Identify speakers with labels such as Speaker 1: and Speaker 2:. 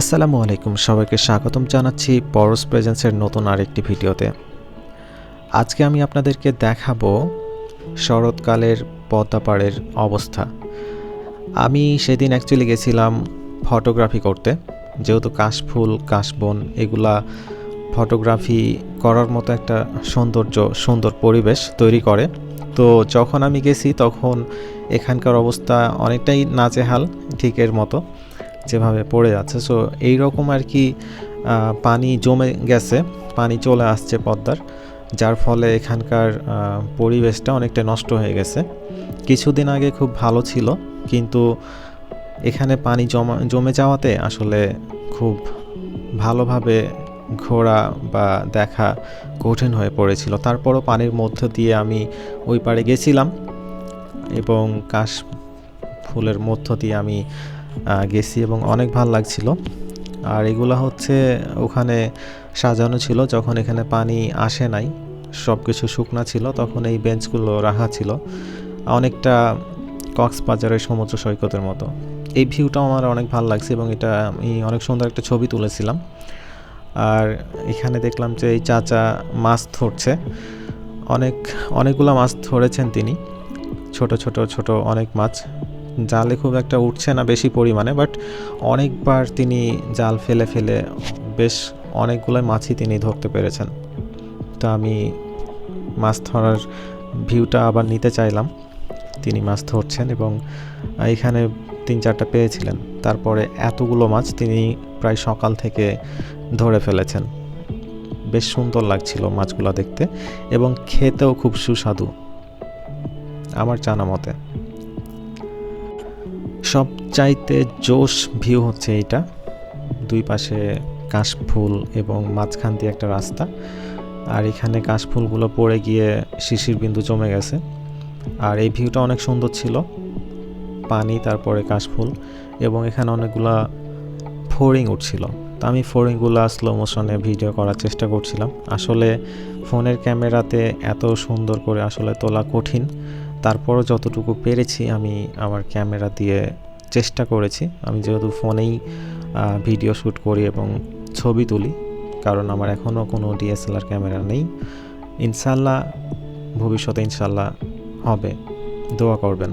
Speaker 1: আসসালামু আলাইকুম, সবাইকে স্বাগতম জানাচ্ছি পরস প্রেজেন্সের নতুন আরেকটি ভিডিওতে। আজকে আমি আপনাদেরকে দেখাবো শরৎকালের পদ্মাপাড়ের অবস্থা। আমি সেদিন অ্যাকচুয়ালি গেছিলাম ফটোগ্রাফি করতে। যেহেতু কাশফুল, কাশবন, এগুলা ফটোগ্রাফি করার মতো একটা সৌন্দর্য, সুন্দর পরিবেশ তৈরি করে। তো যখন আমি গেছি তখন এখানকার অবস্থা অনেকটাই নাজেহাল ঠিকের মতো। যেভাবে পড়ে যাচ্ছে। সো এই রকম আর কি পানি জমে গেছে, পানি চলে আসছে পদ্মার, যার ফলে এখানকার পরিবেশটা অনেকটা নষ্ট হয়ে গেছে। কিছুদিন আগে খুব ভালো ছিল, কিন্তু এখানে পানি জমা, জমে যাওয়াতে আসলে খুব ভালোভাবে ঘোরা বা দেখা কঠিন হয়ে পড়েছিল। তারপরও পানির মধ্য দিয়ে আমি ওই পাড়ে গেছিলাম এবং কাশ ফুলের মধ্য দিয়ে আমি গেছি এবং অনেক ভালো লাগছিল। আর এগুলো হচ্ছে ওখানে সাজানো ছিল, যখন এখানে পানি আসে নাই সব কিছু শুকনা ছিল, তখন এই বেঞ্চগুলো রাখা ছিল। অনেকটা কক্সবাজারের সমুদ্র সৈকতের মতো। এই ভিউটাও আমার অনেক ভালো লাগছে এবং এটা আমি অনেক সুন্দর একটা ছবি তুলেছিলাম। আর এখানে দেখলাম যে এই চাচা মাছ ধরছে। অনেক, অনেকগুলো মাছ ধরেছেন তিনি। ছোট ছোট ছোট অনেক মাছ। জালে খুব একটা উঠছে না বেশি পরিমাণে বাট অনেকবার তিনি জাল ফেলে ফেলে বেশ অনেকগুলো মাছই তিনি ধরতে পেরেছেন। তো আমি মাছ ধরার ভিউটা আবার নিতে চাইলাম। তিনি মাছ ধরছেন এবং এখানে তিন চারটা পেয়েছিলেন। তারপরে এতগুলো মাছ তিনি প্রায় সকাল থেকে ধরে ফেলেছেন। বেশ সুন্দর লাগছিল মাছগুলো দেখতে এবং খেতেও খুব সুস্বাদু। আমার জানা মতে। সব চাইতে জোশ ভিউ হচ্ছে এইটা। দুই পাশে কাশফুল এবং মাঝখান দিয়ে একটা রাস্তা। আর এখানে কাশফুলগুলো পড়ে গিয়ে শিশির বিন্দু জমে গেছে। আর এই ভিউটা অনেক সুন্দর ছিল। পানি, তারপরে কাশফুল এবং এখানে অনেকগুলা ফোরিং উঠছিল। তো আমি ফোরিংগুলো স্লো মোশনে ভিডিও করার চেষ্টা করছিলাম। আসলে ফোনের ক্যামেরাতে এত সুন্দর করে আসলে তোলা কঠিন। তারপরও যতটুকু পেরেছি আমি আমার ক্যামেরা দিয়ে চেষ্টা করেছি। আমি যেহেতু ফোনেই ভিডিও শ্যুট করি এবং ছবি তুলি, কারণ আমার এখনও কোনো ডিএসএলআর ক্যামেরা নেই। ইনশাল্লাহ ভবিষ্যতে ইনশাল্লাহ হবে। দোয়া করবেন।